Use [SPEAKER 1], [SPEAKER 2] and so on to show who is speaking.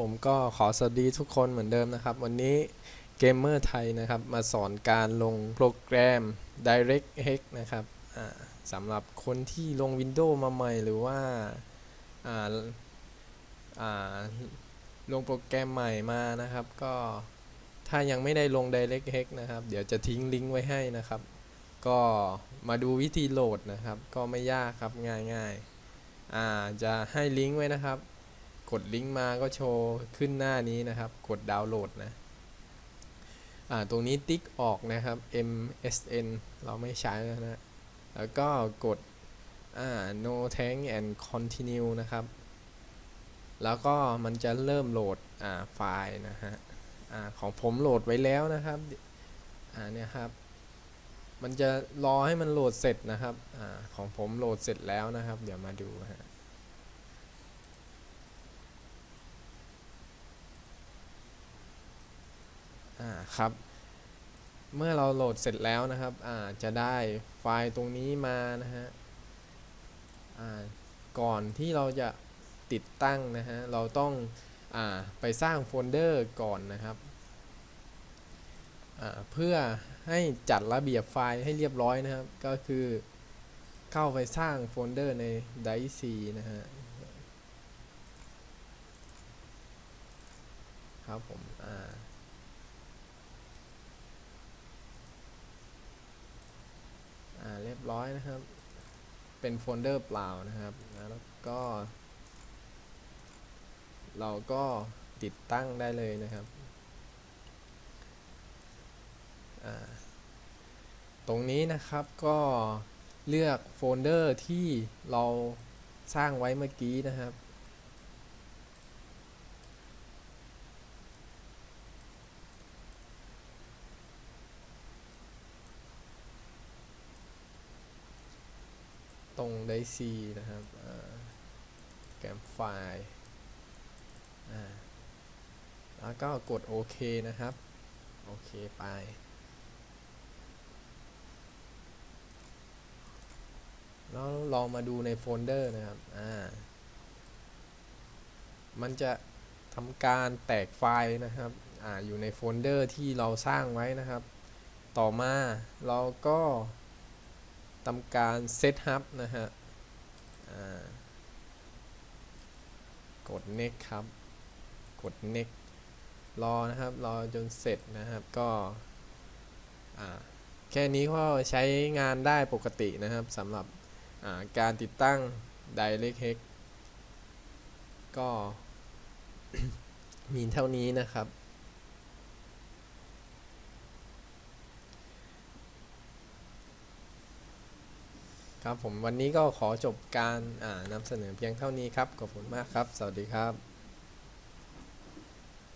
[SPEAKER 1] ผมก็ขอสวัสดีทุกคนเหมือนเดิมนะครับ วันนี้เกมเมอร์ไทยนะครับ มาสอนการลงโปรแกรม DirectX นะครับสำหรับคนที่ลง Windows มาใหม่หรือว่าาาลงโปรแกรมใหม่มานะครับ ก็ถ้ายังไม่ได้ลง DirectX นะครับ เดี๋ยวจะทิ้งลิงก์ไว้ให้นะครับ ก็มาดูวิธีโหลดนะครับ ก็ไม่ยากครับง่ายๆจะให้ลิงก์ไว้นะครับ กดลิงก์มาก็โชว์ขึ้นหน้านี้นะครับ กดดาวน์โหลดนะ อ่า ตรงนี้ติ๊กออกนะครับ MSN เราไม่ใช้แล้วนะ แล้วก็กด อ่า no thank and continue นะครับ แล้วก็มันจะเริ่มโหลด อ่า ไฟล์นะฮะ อ่า ของผมโหลดไว้แล้วนะครับ อ่า เนี่ยครับมันจะรอให้มันโหลดเสร็จนะครับอาของผมโหลดเสร็จแล้วนะครับ เดี๋ยวมาดูฮะ ครับ เมื่อเราโหลดเสร็จแล้วนะครับอ่าจะได้ไฟล์ตรงนี้มานะฮะอ่าก่อนที่เราจะติดตั้งนะฮะเราต้องอ่าไปสร้างโฟลเดอร์ก่อนนะครับอ่าเพื่อให้จัดระเบียบไฟล์ให้เรียบร้อยนะครับ ก็คือเข้าไปสร้างโฟลเดอร์ใน d i C นะฮะครับผมอ่าเรียบร้อยนะครับ เป็นโฟลเดอร์เปล่านะครับแล้วก็ เราก็ติดตั้งได้เลยนะครับ ตรงนี้นะครับก็เลือกโฟลเดอร์ที่เราสร้างไว้เมื่อกี้นะครับ ตรงไดซีนะครับแกรมไฟล์แล้วก็กดโอเคนะครับ โอเคไป แล้วลองมาดูในโฟลเดอร์นะครับ อ่า มันจะทำการแตกไฟล์นะครับ อ่า อยู่ในโฟลเดอร์ที่เราสร้างไว้นะครับ ต่อมาเราก็ ทำการเซตฮับนะฮะกด next ครับ กด next รอนะครับ รอจนเสร็จนะครับ ก็แค่นี้ก็ใช้งานได้ปกตินะครับสำหรับาการติดตั้ง DirectX ก็มีเท่านี้นะครับ ครับผมวันนี้ก็ขอจบการนำเสนอเพียงเท่านี้ครับขอบคุณมากครับ สวัสดีครับ